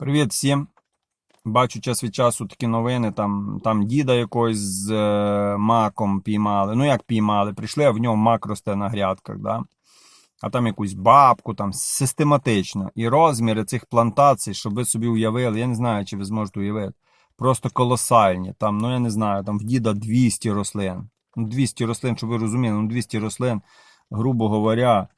Привіт всім. Бачу час від часу такі новини. Там, там діда якогось з е, маком піймали. Ну як піймали? Прийшли, а в нього мак росте на грядках, да? а там якусь бабку, там систематично. І розміри цих плантацій, щоб ви собі уявили, я не знаю, чи ви зможете уявити. Просто колосальні. Там, ну я не знаю, там в діда 200 рослин. Ну, 200 рослин, щоб ви розуміли, ну 200 рослин, грубо говоря,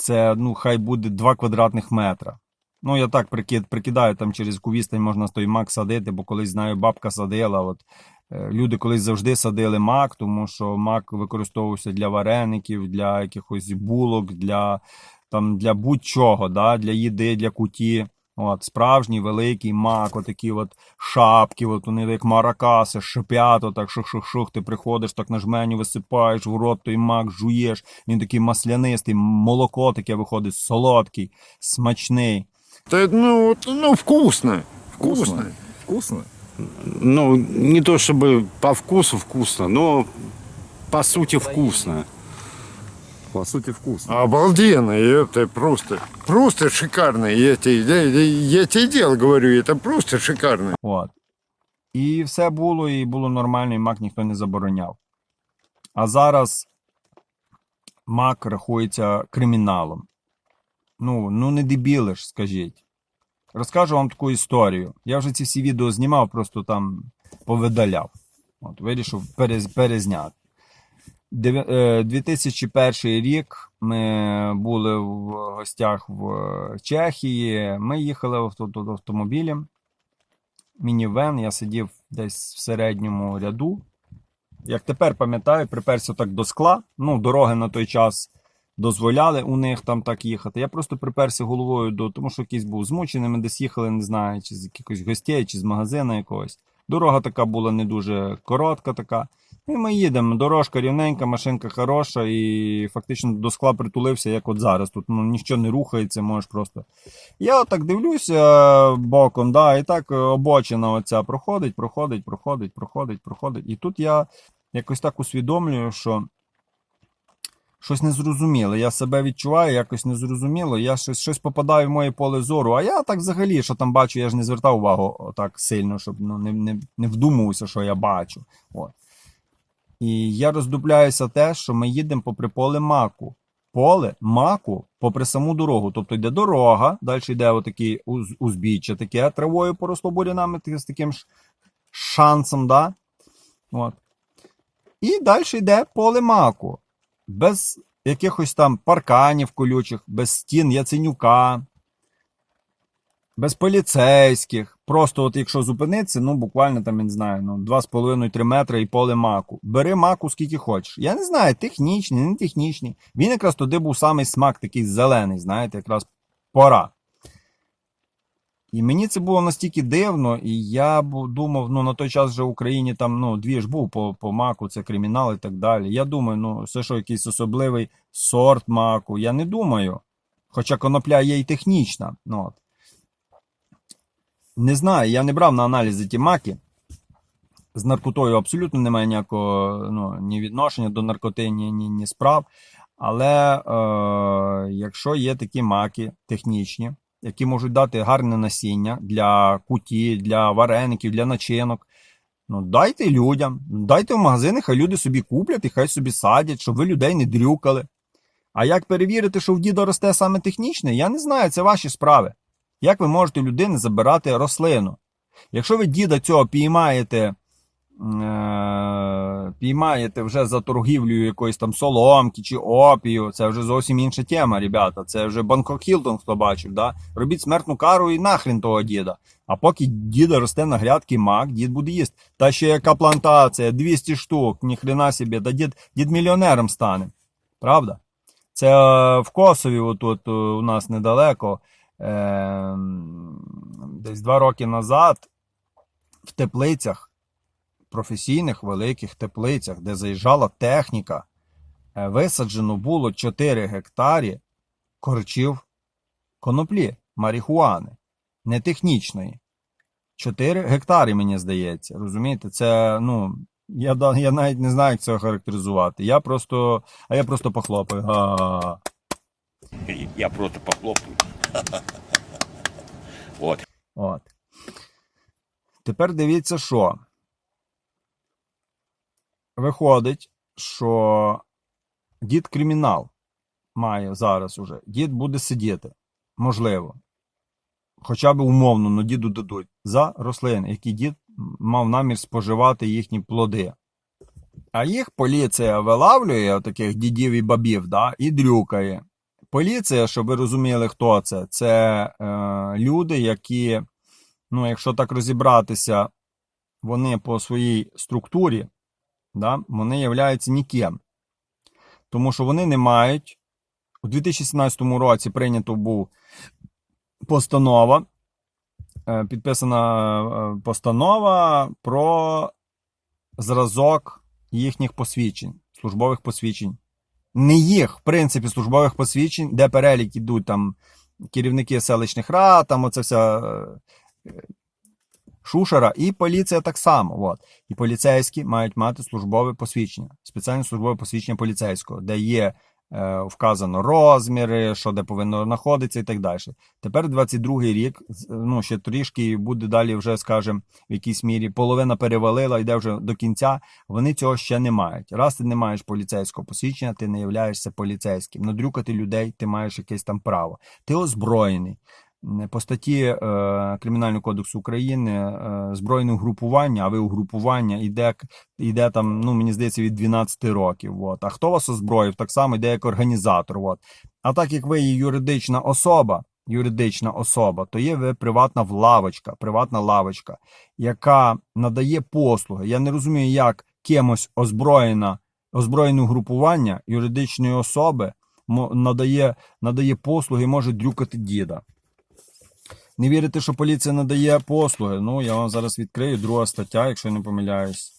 це ну, хай буде 2 квадратних метра. Ну, я так прикид, прикидаю, там через яку відстань можна той мак садити, бо колись знаю, бабка садила. От, е, люди колись завжди садили мак, тому що мак використовувався для вареників, для якихось булок, для, там, для будь-чого, да, для їди, для куті. От, справжній великий мак, отакі от шапки, от вони як маракаси, шипять, отак шух-шух-шух, ти приходиш, так на жменю висипаєш в рот той мак, жуєш, він такий маслянистий, молоко таке виходить, солодкий, смачний. Да, ну, ну, вкусно. Вкусно. Вкусно? Ну, не то чтобы по вкусу вкусно, но по сути вкусно. По суті, вкусно. Обалденно. Это просто, просто шикарно. Я тебе, я, я, тебе дело говорю, это просто шикарно. От. І все було, і було нормально, і мак ніхто не забороняв. А зараз мак рахується криміналом. Ну, ну не дебіли ж, скажіть. Розкажу вам таку історію. Я вже ці всі відео знімав, просто там повидаляв. От, вирішив перез, перезняти. Дев'я- е, 2001 рік ми були в гостях в Чехії. Ми їхали в автомобілі мінівен, я сидів десь в середньому ряду. Як тепер пам'ятаю, приперся так до скла. Ну, дороги на той час дозволяли у них там так їхати. Я просто приперся головою до, тому що якийсь був змучений, ми десь їхали, не знаю, чи з якихось гостей, чи з магазину якогось. Дорога така була не дуже коротка така. І ми їдемо. Дорожка рівненька, машинка хороша, і фактично до скла притулився, як от зараз. Тут ну, нічого не рухається, можеш просто я отак дивлюся боком, да, і так е, обочина оця проходить, проходить, проходить, проходить, проходить. І тут я якось так усвідомлюю, що щось незрозуміле. Я себе відчуваю, якось незрозуміло. Я щось, щось попадаю в моє поле зору. А я так взагалі, що там бачу, я ж не звертав увагу так сильно, щоб ну, не, не, не вдумувався, що я бачу. От. І я роздупляюся те, що ми їдемо попри поле маку поле маку попри саму дорогу. Тобто йде дорога, далі йде отакий уз- узбіччя, таке травою поросло бурянами з таким ж шансом, да? От. І далі йде поле маку. Без якихось там парканів колючих, без стін яценюка, без поліцейських. Просто, от якщо зупинитися, ну буквально там, я не знаю, ну 2,5-3 метри і поле маку. Бери маку скільки хочеш. Я не знаю, технічний, не технічний. Він якраз туди був самий смак такий зелений, знаєте, якраз пора. І мені це було настільки дивно, і я думав, ну на той час вже в Україні там ну, дві ж був по, по маку, це кримінал і так далі. Я думаю, ну це що якийсь особливий сорт маку. Я не думаю. Хоча конопля є і технічна. Ну, от. Не знаю, я не брав на аналізи ті маки. З наркотою абсолютно немає ніякого ну, ні відношення до наркоти, ні, ні, ні справ. Але е, якщо є такі маки технічні, які можуть дати гарне насіння для куті, для вареників, для начинок, ну дайте людям, дайте в магазини, хай люди собі куплять і хай собі садять, щоб ви людей не дрюкали. А як перевірити, що в діда росте саме технічне, я не знаю, це ваші справи. Як ви можете людини забирати рослину? Якщо ви діда цього піймаєте, е, піймаєте вже за торгівлею якоїсь там соломки чи опію, це вже зовсім інша тема, ребята. Це вже Бангкок Хілтон, хто бачив. Да? Робіть смертну кару і нахрен того діда. А поки діда росте на грядки мак, дід буде їсти. Та ще яка плантація, 200 штук, ніхрена собі, та дід, дід мільйонером стане. Правда? Це е, в Косові, отут е, у нас недалеко, е, десь два роки назад, в теплицях, професійних великих теплицях, де заїжджала техніка, е, висаджено було 4 гектарі корчів коноплі, марихуани, не технічної. 4 гектари, мені здається. Розумієте, це, ну, я, я навіть не знаю, як це характеризувати. Я просто, а я просто похлопаю. Га-га-га. Я просто похлопаю. Вот. От. Тепер дивіться, що. Виходить, що дід кримінал має зараз уже. Дід буде сидіти. Можливо. Хоча б умовно, но діду дадуть за рослини, які дід мав намір споживати їхні плоди. А їх поліція вилавлює, таких дідів і бабів, да, і дрюкає. Поліція, щоб ви розуміли, хто це, це е, люди, які, ну, якщо так розібратися, вони по своїй структурі, да, вони являються ніким. Тому що вони не мають. У 2017 році прийнято був постанова, е, підписана е, постанова про зразок їхніх посвідчень, службових посвідчень. Не їх, в принципі, службових посвідчень, де перелік ідуть там керівники селищних рад, там оце вся е, шушера, і поліція так само. От. І поліцейські мають мати службове посвідчення, спеціальне службове посвідчення поліцейського, де є вказано розміри, що де повинно знаходитися і так далі. Тепер 22-й рік, ну ще трішки буде далі, вже скажімо, в якійсь мірі половина перевалила, йде вже до кінця. Вони цього ще не мають. Раз ти не маєш поліцейського посвідчення, ти не являєшся поліцейським. Надрюкати людей ти маєш якесь там право. Ти озброєний. М, По статті е, Кримінального кодексу України е, збройне угрупування, а ви угрупування йде, йде там, ну мені здається, від 12 років. От. А хто вас озброїв? Так само йде як організатор. От. А так як ви є юридична особа, юридична особа, то є ви приватна лавочка, приватна лавочка, яка надає послуги. Я не розумію, як кимось озброєна, озброєне угрупування юридичної особи надає, надає послуги, може дрюкати діда. Не вірите, що поліція надає послуги? Ну, я вам зараз відкрию друга стаття, якщо я не помиляюсь.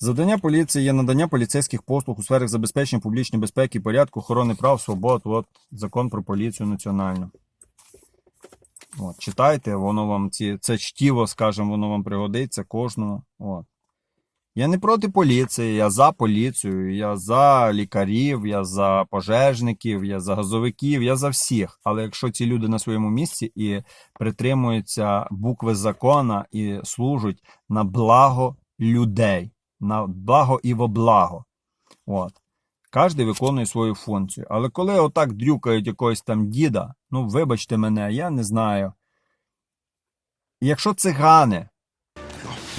Завдання поліції є надання поліцейських послуг у сферах забезпечення публічної безпеки, порядку, охорони прав, свобод. От закон про поліцію національну. От, читайте, воно вам ці, це чтіво, скажімо, воно вам пригодиться кожному. От. Я не проти поліції, я за поліцію, я за лікарів, я за пожежників, я за газовиків, я за всіх. Але якщо ці люди на своєму місці і притримуються букви закона і служать на благо людей, на благо і во благо. От. Кожен виконує свою функцію. Але коли отак дрюкають якогось там діда, ну вибачте мене, я не знаю. Якщо цигани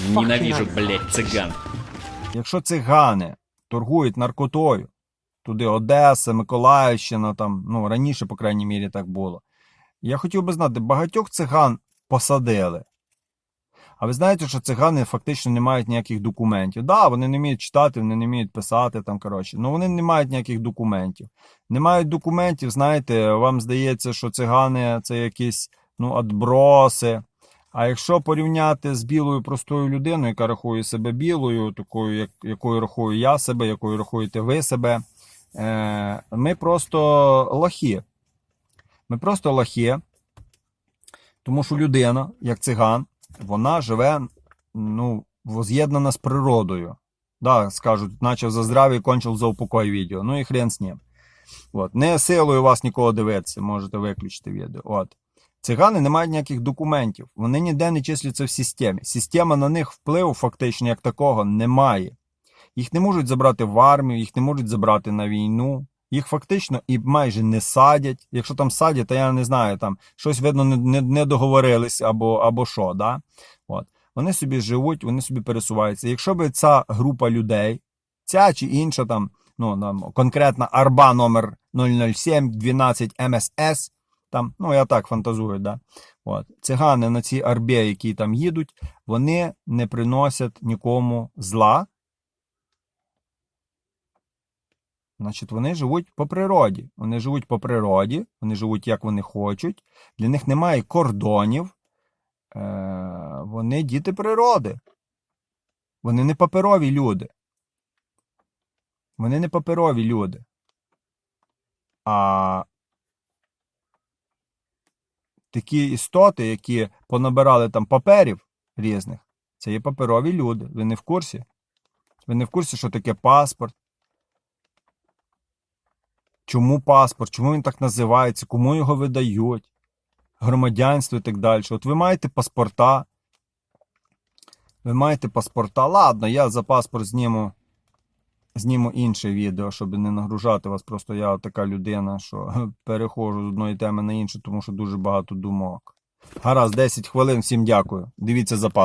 Ненавижу, блядь, цыган. Якщо цигани торгують наркотою, туди Одеса, Миколаївщина, там, ну раніше, по крайній мірі, так було. Я хотів би знати, багатьох циган посадили. А ви знаєте, що цигани фактично не мають ніяких документів. Так, да, вони не вміють читати, вони не вміють писати там, коротше. Ну вони не мають ніяких документів. Не мають документів, знаєте, вам здається, що цигани це якісь ну, отброси. А якщо порівняти з білою простою людиною, яка рахує себе білою, такою, як, якою рахую я себе, якою рахуєте ви себе, е, ми просто лохи. Ми просто лохи, тому що людина, як циган, вона живе ну, воз'єднана з природою. Да, скажуть, начав за здрав'я, кончив за упокой відео. Ну і хрен з ним. От. Не силою вас нікого дивитися, можете виключити відео. От. Цигани не мають ніяких документів. Вони ніде не числяться в системі. Система на них впливу фактично як такого немає. Їх не можуть забрати в армію, їх не можуть забрати на війну. Їх фактично і майже не садять. Якщо там садять, то я не знаю, там щось видно не, не, не договорились або, або що. Да? От. Вони собі живуть, вони собі пересуваються. Якщо б ця група людей, ця чи інша там, ну там конкретна арба номер 007 12 МСС, там, ну я так фантазую, да. От. Цигани на цій арбі, які там їдуть, вони не приносять нікому зла. Значить, вони живуть по природі. Вони живуть по природі, вони живуть як вони хочуть. Для них немає кордонів. Е, вони діти природи. Вони не паперові люди. Вони не паперові люди. А такі істоти, які понабирали там паперів різних, це є паперові люди. Ви не в курсі? Ви не в курсі, що таке паспорт? чому паспорт, чому він так називається, кому його видають, громадянство і так далі. От ви маєте паспорта. Ви маєте паспорта. Ладно, я за паспорт зніму, зніму інше відео, щоб не нагружати вас. Просто я така людина, що перехожу з одної теми на іншу, тому що дуже багато думок. Гаразд, 10 хвилин. Всім дякую. Дивіться за паспорт.